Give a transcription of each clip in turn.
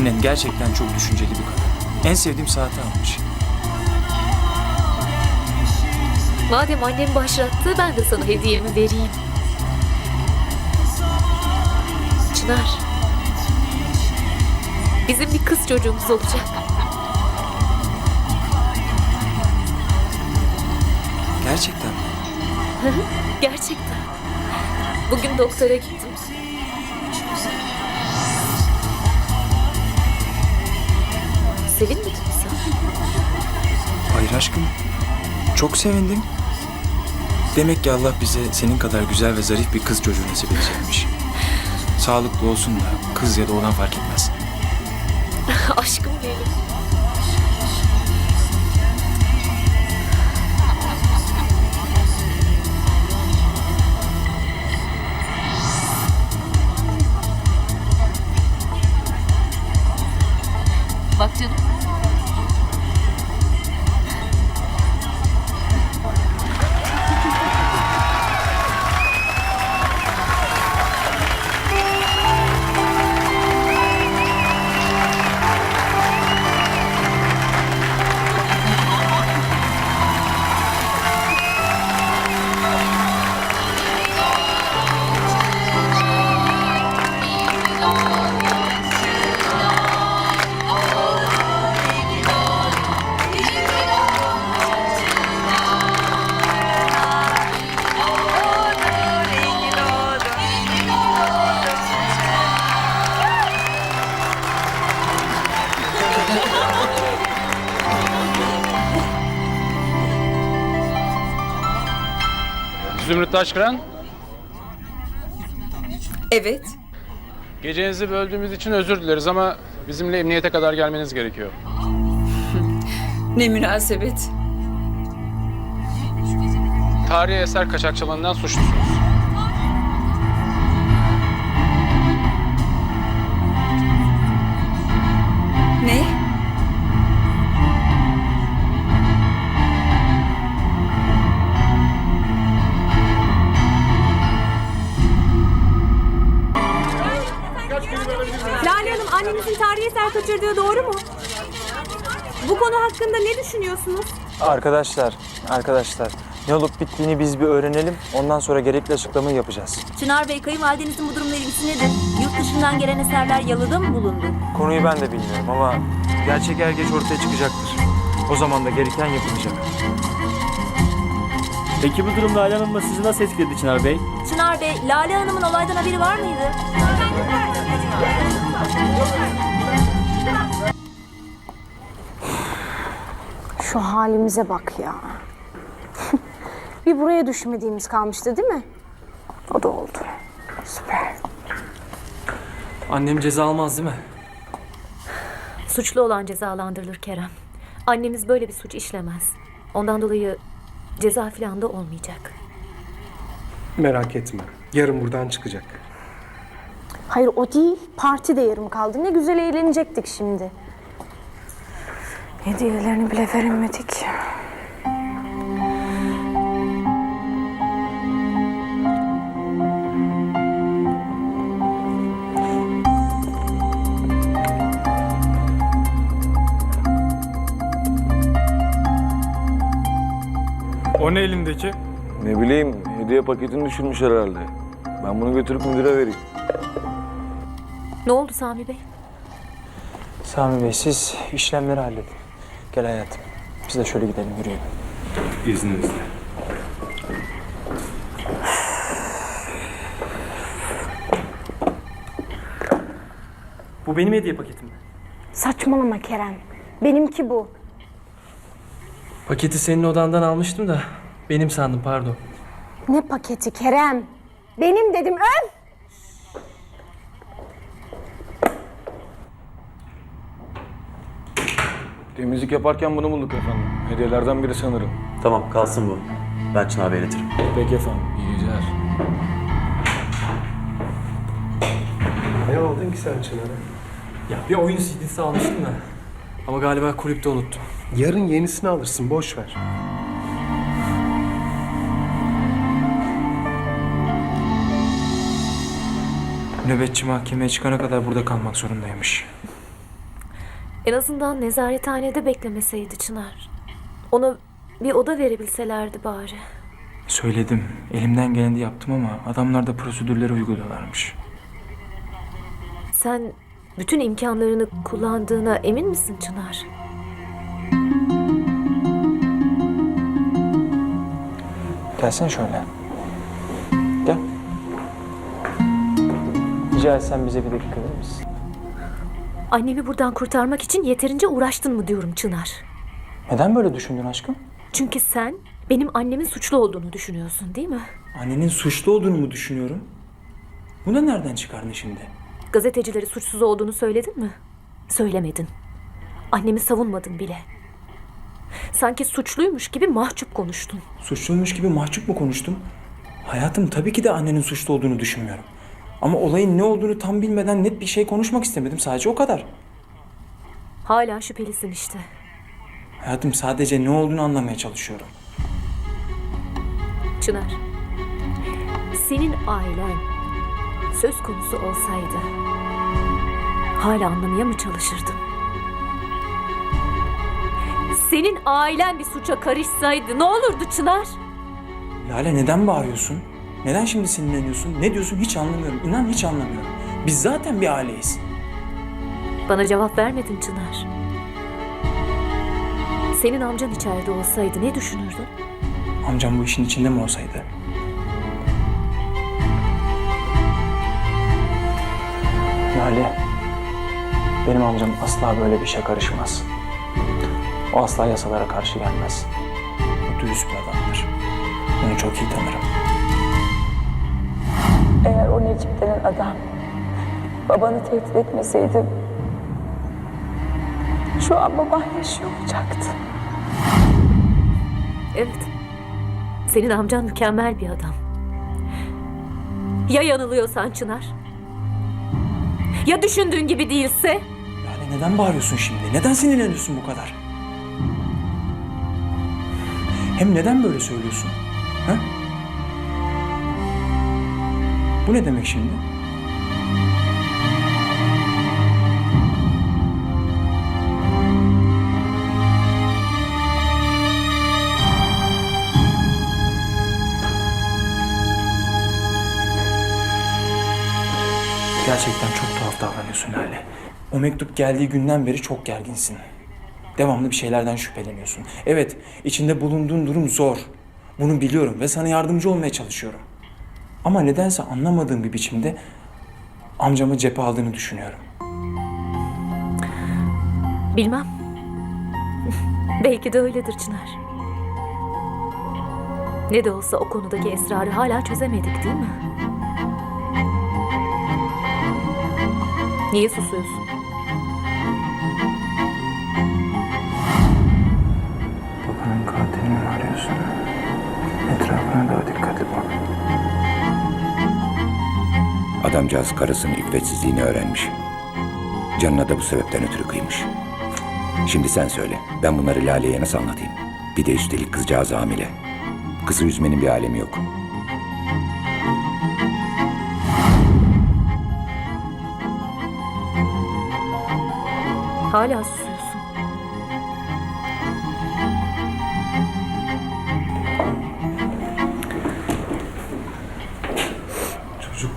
Annen gerçekten çok düşünceli bir kadın. En sevdiğim saati almış. Madem annem başlattı ben de sana hediyemi vereyim. Çınar. Bizim bir kız çocuğumuz olacak. Gerçekten mi? Gerçekten. Bugün doktora gittim. Sevinmedin mi sen? Hayır aşkım. Çok sevindim. Demek ki Allah bize senin kadar güzel ve zarif bir kız çocuğu nasip edecekmiş. Sağlıklı olsun da kız ya da oğlan fark etmez. Aşkım benim. Taşkıran, Evet. gecenizi böldüğümüz için özür dileriz ama bizimle emniyete kadar gelmeniz gerekiyor. Ne münasebet. Tarihi eser kaçakçılığından suçlusunuz. Düşünüyorsunuz? Arkadaşlar, arkadaşlar. Ne olup bittiğini biz bir öğrenelim. Ondan sonra gerekli açıklamayı yapacağız. Çınar Bey, kayınvalidenizin bu durumla ilgisi nedir? Yurt dışından gelen eserler yalıda mı bulundu? Konuyu ben de bilmiyorum ama gerçek er geç ortaya çıkacaktır. O zaman da gereken yapılacak. Peki bu durum Lale Hanım'la sizi nasıl etkiledi Çınar Bey? Çınar Bey, Lale Hanım'ın olaydan haberi var mıydı? Şu halimize bak ya. bir buraya düşmediğimiz kalmıştı değil mi? O da oldu. Süper. Annem ceza almaz değil mi? Suçlu olan cezalandırılır Kerem. Annemiz böyle bir suç işlemez. Ondan dolayı ceza falan da olmayacak. Merak etme. Yarın buradan çıkacak. Hayır o değil. Parti de yarım kaldı. Ne güzel eğlenecektik şimdi. Hediyelerini bile veremedik. O ne elindeki? Ne bileyim hediye paketini düşürmüş herhalde. Ben bunu götürüp müdüre vereyim. Ne oldu Sami Bey? Sami Bey siz işlemleri halledin. Gel hayatım. Biz de şöyle gidelim yürüyelim. İzninizle. Bu benim hediye paketim. Saçmalama Kerem. Benimki bu. Paketi senin odandan almıştım da benim sandım pardon. Ne paketi Kerem? Benim dedim öf! Temizlik yaparken bunu bulduk efendim. Hediyelerden biri sanırım. Tamam kalsın bu. Ben Çınar Bey'e iletirim. Peki efendim. İyi geceler. Ne aldın ki sen Çınar'a? Ya bir oyun CD'si almıştım da. Ama galiba kulüpte unuttum. Yarın yenisini alırsın, boş ver. Nöbetçi mahkemeye çıkana kadar burada kalmak zorundaymış. En azından nezarethanede beklemeseydi Çınar. Ona bir oda verebilselerdi bari. Söyledim. Elimden geleni yaptım ama adamlar da prosedürleri uyguluyorlarmış. Sen bütün imkanlarını kullandığına emin misin Çınar? Gelsene şöyle. Gel. Rica etsem bize bir dakika verir misin? Annemi buradan kurtarmak için yeterince uğraştın mı diyorum Çınar. Neden böyle düşündün aşkım? Çünkü sen benim annemin suçlu olduğunu düşünüyorsun değil mi? Annenin suçlu olduğunu mu düşünüyorum? Bunu nereden çıkardın şimdi? Gazetecileri suçsuz olduğunu söyledin mi? Söylemedin. Annemi savunmadın bile. Sanki suçluymuş gibi mahcup konuştun. Suçluymuş gibi mahcup mu konuştum? Hayatım tabii ki de annenin suçlu olduğunu düşünmüyorum. Ama olayın ne olduğunu tam bilmeden net bir şey konuşmak istemedim. Sadece o kadar. Hala şüphelisin işte. Hayatım sadece ne olduğunu anlamaya çalışıyorum. Çınar. Senin ailen söz konusu olsaydı hala anlamaya mı çalışırdın? Senin ailen bir suça karışsaydı ne olurdu Çınar? Lale neden bağırıyorsun? Neden şimdi sinirleniyorsun? Ne diyorsun hiç anlamıyorum. İnan hiç anlamıyorum. Biz zaten bir aileyiz. Bana cevap vermedin Çınar. Senin amcan içeride olsaydı ne düşünürdün? Amcam bu işin içinde mi olsaydı? Lale, benim amcam asla böyle bir işe karışmaz. O asla yasalara karşı gelmez. O dürüst bir adamdır. Onu çok iyi tanırım. Necip denen adam babanı tehdit etmeseydi şu an baban yaşıyor olacaktı. Evet. Senin amcan mükemmel bir adam. Ya yanılıyorsan Çınar? Ya düşündüğün gibi değilse? Lale neden bağırıyorsun şimdi? Neden sinirleniyorsun bu kadar? Hem neden böyle söylüyorsun? Bu ne demek şimdi? Gerçekten çok tuhaf davranıyorsun Lale. O mektup geldiği günden beri çok gerginsin. Devamlı bir şeylerden şüpheleniyorsun. Evet, içinde bulunduğun durum zor. Bunu biliyorum ve sana yardımcı olmaya çalışıyorum. Ama nedense anlamadığım bir biçimde amcamı cephe aldığını düşünüyorum. Bilmem. Belki de öyledir Çınar. Ne de olsa o konudaki esrarı hala çözemedik değil mi? Niye susuyorsun? Babanın katilini arıyorsun? Etrafına daha dikkatli bak. Adamcağız karısının iffetsizliğini öğrenmiş. Canına da bu sebepten ötürü kıymış. Şimdi sen söyle, ben bunları Lale'ye nasıl anlatayım? Bir de üstelik kızcağız hamile. Kızı üzmenin bir alemi yok. Hala susuyorsun.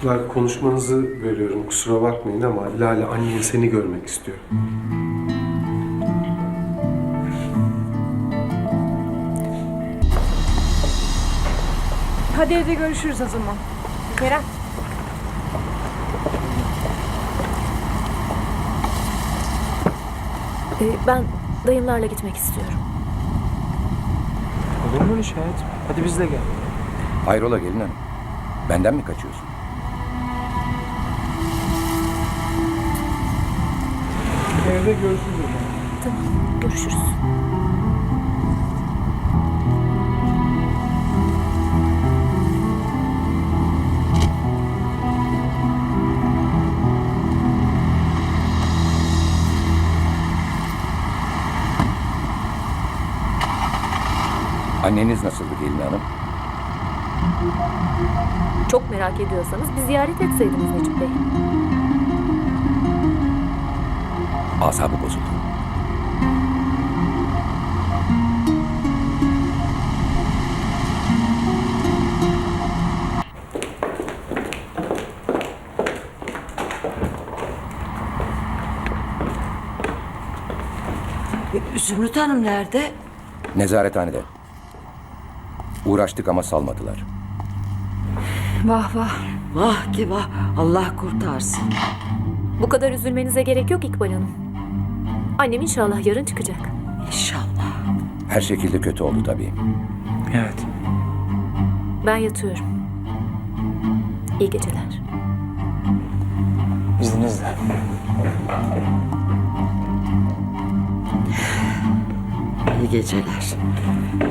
Çocuklar konuşmanızı bölüyorum kusura bakmayın ama Lale annen seni görmek istiyor. Hadi evde görüşürüz o zaman. Kerem. Ee, ben dayımlarla gitmek istiyorum. Olur mu öyle şey hayatım? Hadi biz de gel. Hayrola gelin hanım? Benden mi kaçıyorsun? Evde görüşürüz o zaman. Tamam, görüşürüz. Anneniz nasıldı gelin hanım? Çok merak ediyorsanız bir ziyaret etseydiniz Necip Bey. Asabı bozuldu. Zümrüt Hanım nerede? Nezarethanede. Uğraştık ama salmadılar. Vah vah. Vah ki vah. Allah kurtarsın. Bu kadar üzülmenize gerek yok İkbal Hanım. Annem inşallah yarın çıkacak. İnşallah. Her şekilde kötü oldu tabii. Evet. Ben yatıyorum. İyi geceler. İzninizle. İyi geceler.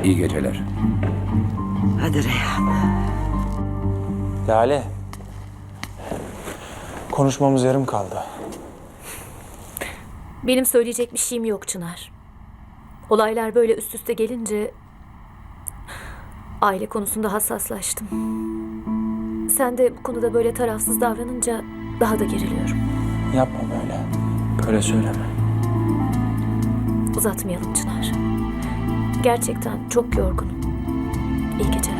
İyi geceler. Hadi Reyhan. Lale. Konuşmamız yarım kaldı. Benim söyleyecek bir şeyim yok Çınar. Olaylar böyle üst üste gelince aile konusunda hassaslaştım. Sen de bu konuda böyle tarafsız davranınca daha da geriliyorum. Yapma böyle. Böyle söyleme. Uzatmayalım Çınar. Gerçekten çok yorgunum. İyi geceler.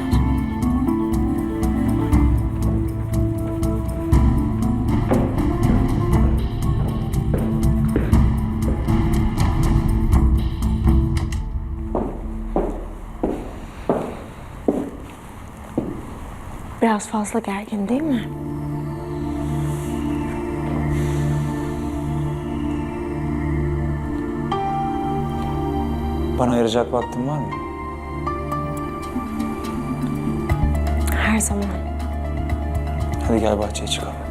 Biraz fazla gergin değil mi? Bana ayıracak vaktin var mı? Her zaman. Hadi gel bahçeye çıkalım.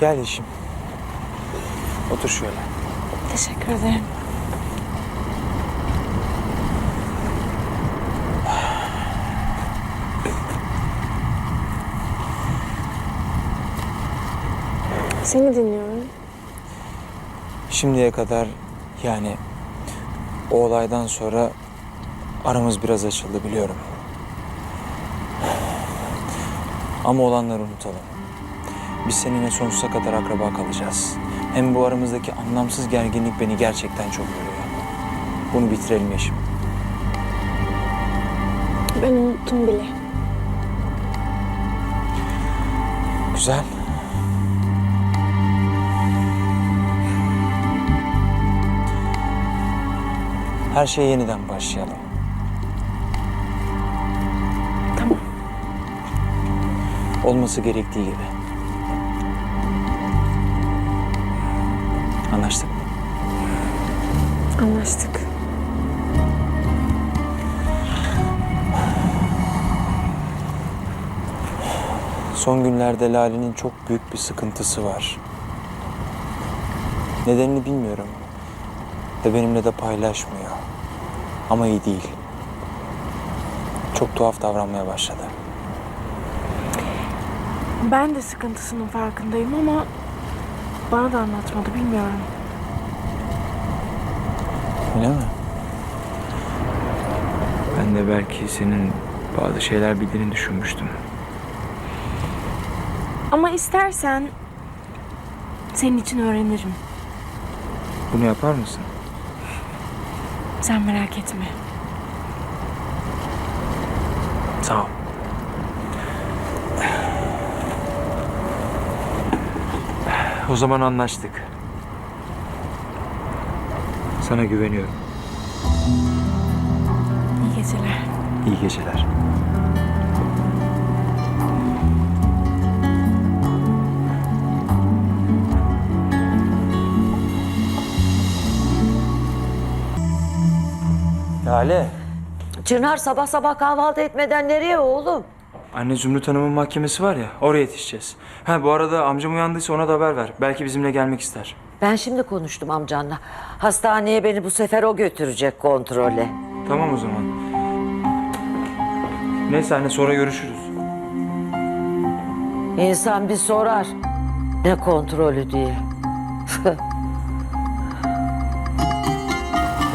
Gel Yeşim. Otur şöyle. Teşekkür ederim. Seni dinliyorum. Şimdiye kadar yani o olaydan sonra aramız biraz açıldı biliyorum. Ama olanları unutalım. Biz seninle sonsuza kadar akraba kalacağız. Hem bu aramızdaki anlamsız gerginlik beni gerçekten çok yoruyor. Bunu bitirelim Yeşim. Ben unuttum bile. Güzel. Her şeye yeniden başlayalım. Tamam. Olması gerektiği gibi. Anlaştık mı? Anlaştık. Son günlerde Lale'nin çok büyük bir sıkıntısı var. Nedenini bilmiyorum. Ve benimle de paylaşmıyor. Ama iyi değil. Çok tuhaf davranmaya başladı. Ben de sıkıntısının farkındayım ama bana da anlatmadı bilmiyorum. Öyle mi? Ben de belki senin bazı şeyler bildiğini düşünmüştüm. Ama istersen senin için öğrenirim. Bunu yapar mısın? Sen merak etme. O zaman anlaştık. Sana güveniyorum. İyi geceler. İyi geceler. Lale. Çınar sabah sabah kahvaltı etmeden nereye oğlum? Anne Zümrüt Hanım'ın mahkemesi var ya, oraya yetişeceğiz. Ha bu arada amcam uyandıysa ona da haber ver. Belki bizimle gelmek ister. Ben şimdi konuştum amcanla. Hastaneye beni bu sefer o götürecek kontrole. Tamam o zaman. Neyse anne sonra görüşürüz. İnsan bir sorar. Ne kontrolü diye.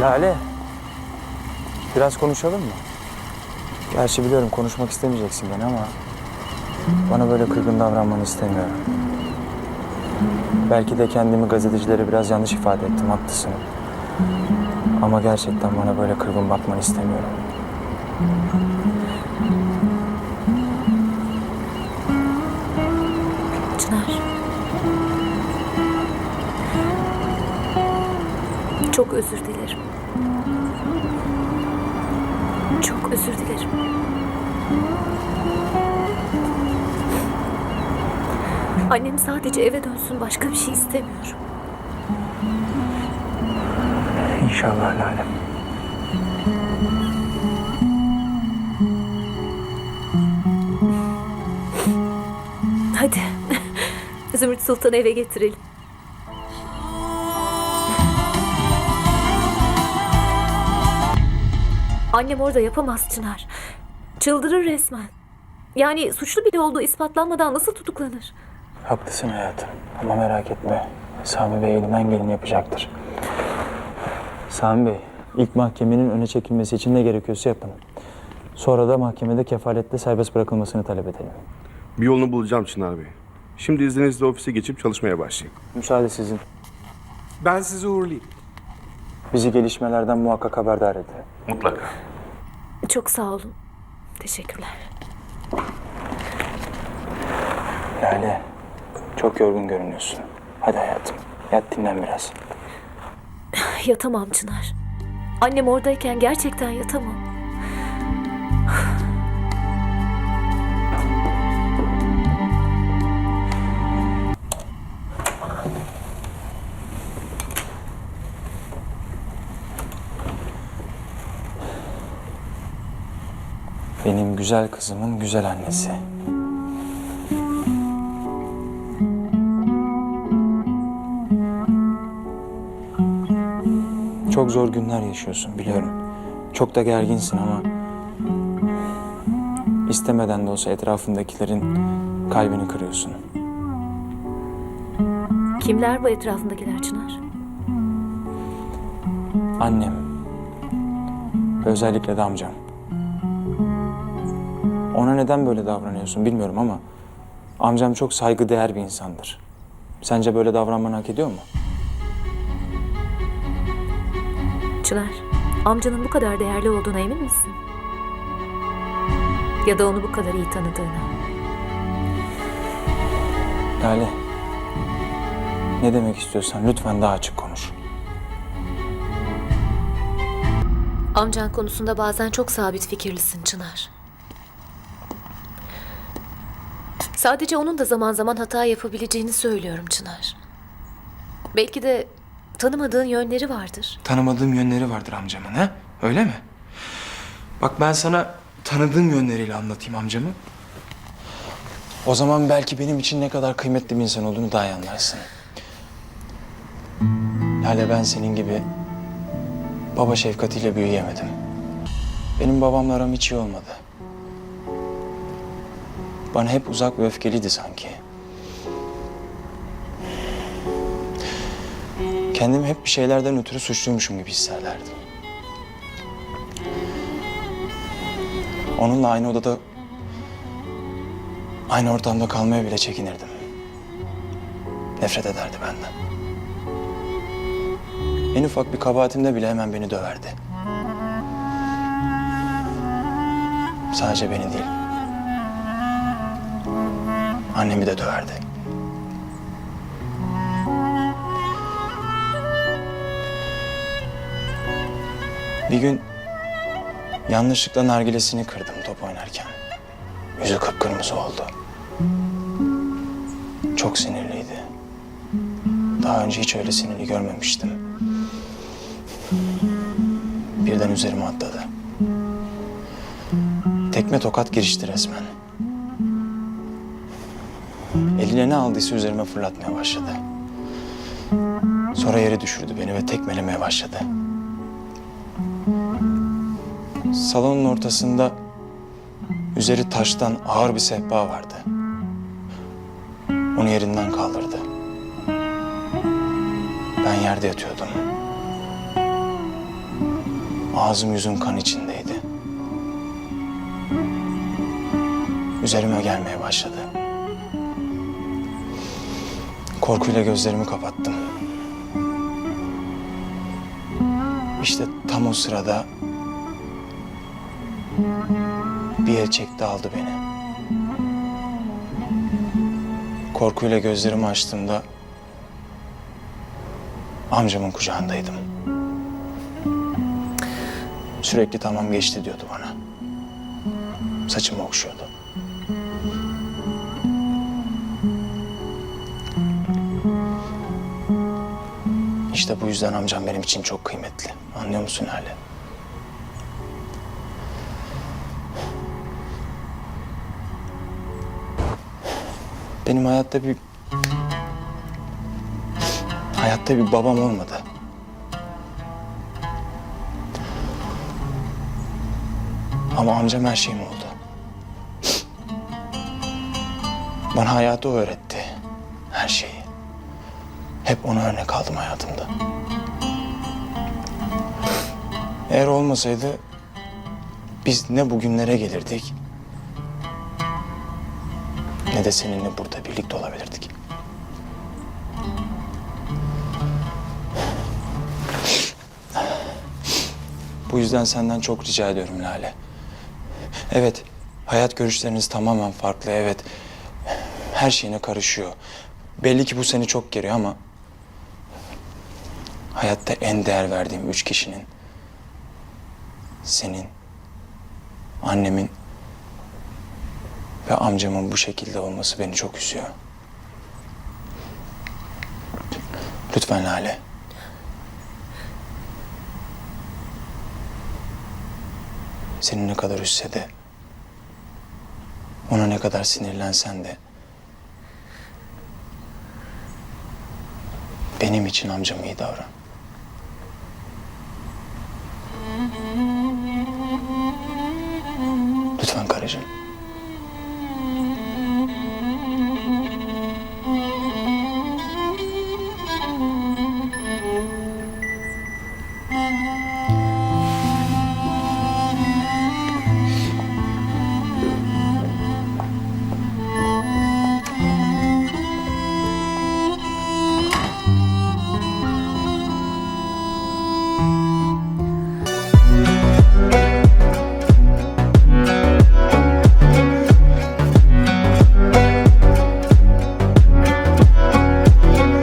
Lale. Biraz konuşalım mı? Gerçi biliyorum konuşmak istemeyeceksin beni ama... ...bana böyle kırgın davranmanı istemiyorum. Belki de kendimi gazetecilere biraz yanlış ifade ettim, haklısın. Ama gerçekten bana böyle kırgın bakmanı istemiyorum. Çınar. Çok özür dilerim. Özür dilerim. Annem sadece eve dönsün başka bir şey istemiyorum. İnşallah Lale. Hadi. Zümrüt Sultan'ı eve getirelim. Annem orada yapamaz Çınar. Çıldırır resmen. Yani suçlu bile olduğu ispatlanmadan nasıl tutuklanır? Haklısın hayatım. Ama merak etme. Sami Bey elinden geleni yapacaktır. Sami Bey, ilk mahkemenin öne çekilmesi için ne gerekiyorsa yapın. Sonra da mahkemede kefaletle serbest bırakılmasını talep edelim. Bir yolunu bulacağım Çınar Bey. Şimdi izninizle ofise geçip çalışmaya başlayayım. Müsaade sizin. Ben sizi uğurlayayım. Bizi gelişmelerden muhakkak haberdar edin. Mutlaka. Çok sağ olun. Teşekkürler. Lale, çok yorgun görünüyorsun. Hadi hayatım, yat dinlen biraz. Yatamam Çınar. Annem oradayken gerçekten yatamam. Benim güzel kızımın güzel annesi. Çok zor günler yaşıyorsun biliyorum. Çok da gerginsin ama istemeden de olsa etrafındakilerin kalbini kırıyorsun. Kimler bu etrafındakiler Çınar? Annem özellikle de amcam. Ona neden böyle davranıyorsun bilmiyorum ama amcam çok saygıdeğer bir insandır. Sence böyle davranmanı hak ediyor mu? Çınar, amcanın bu kadar değerli olduğuna emin misin? Ya da onu bu kadar iyi tanıdığına. Lale, ne demek istiyorsan lütfen daha açık konuş. Amcan konusunda bazen çok sabit fikirlisin Çınar. Sadece onun da zaman zaman hata yapabileceğini söylüyorum Çınar. Belki de tanımadığın yönleri vardır. Tanımadığım yönleri vardır amcamın ha? Öyle mi? Bak ben sana tanıdığım yönleriyle anlatayım amcamı. O zaman belki benim için ne kadar kıymetli bir insan olduğunu daha iyi anlarsın. Lale ben senin gibi baba şefkatiyle büyüyemedim. Benim babamla aram hiç iyi olmadı. Bana hep uzak ve öfkeliydi sanki. Kendimi hep bir şeylerden ötürü suçluymuşum gibi hissederdim. Onunla aynı odada Aynı ortamda kalmaya bile çekinirdim. Nefret ederdi benden. En ufak bir kabahatimde bile hemen beni döverdi. Sadece beni değil. Annemi de döverdi. Bir gün yanlışlıkla nargilesini kırdım top oynarken. Yüzü kıpkırmızı oldu. Çok sinirliydi. Daha önce hiç öyle sinirli görmemiştim. Birden üzerime atladı. Tekme tokat girişti resmen. Eline ne aldıysa üzerime fırlatmaya başladı. Sonra yere düşürdü beni ve tekmelemeye başladı. Salonun ortasında Üzeri taştan ağır bir sehpa vardı. Onu yerinden kaldırdı. Ben yerde yatıyordum. Ağzım yüzüm kan içindeydi. Üzerime gelmeye başladı. Korkuyla gözlerimi kapattım. İşte tam o sırada bir el çekti aldı beni. Korkuyla gözlerimi açtığımda amcamın kucağındaydım. Sürekli tamam geçti diyordu bana. Saçımı okşuyordu. İşte bu yüzden amcam benim için çok kıymetli. Anlıyor musun Lale? Benim hayatta bir... Hayatta bir babam olmadı. Ama amcam her şeyim oldu. Bana hayatı öğretti. Her şeyi. Hep ona örnek aldım hayatımda. Eğer olmasaydı biz ne bugünlere gelirdik ne de seninle burada birlikte olabilirdik. Bu yüzden senden çok rica ediyorum Lale. Evet, hayat görüşleriniz tamamen farklı. Evet, her şeyine karışıyor. Belli ki bu seni çok geriyor ama... ...hayatta en değer verdiğim üç kişinin... ...senin, annemin ve amcamın bu şekilde olması beni çok üzüyor. Lütfen Lale. Seni ne kadar üzse de, ona ne kadar sinirlensen de, benim için amcam iyi davran. Lütfen karıcığım.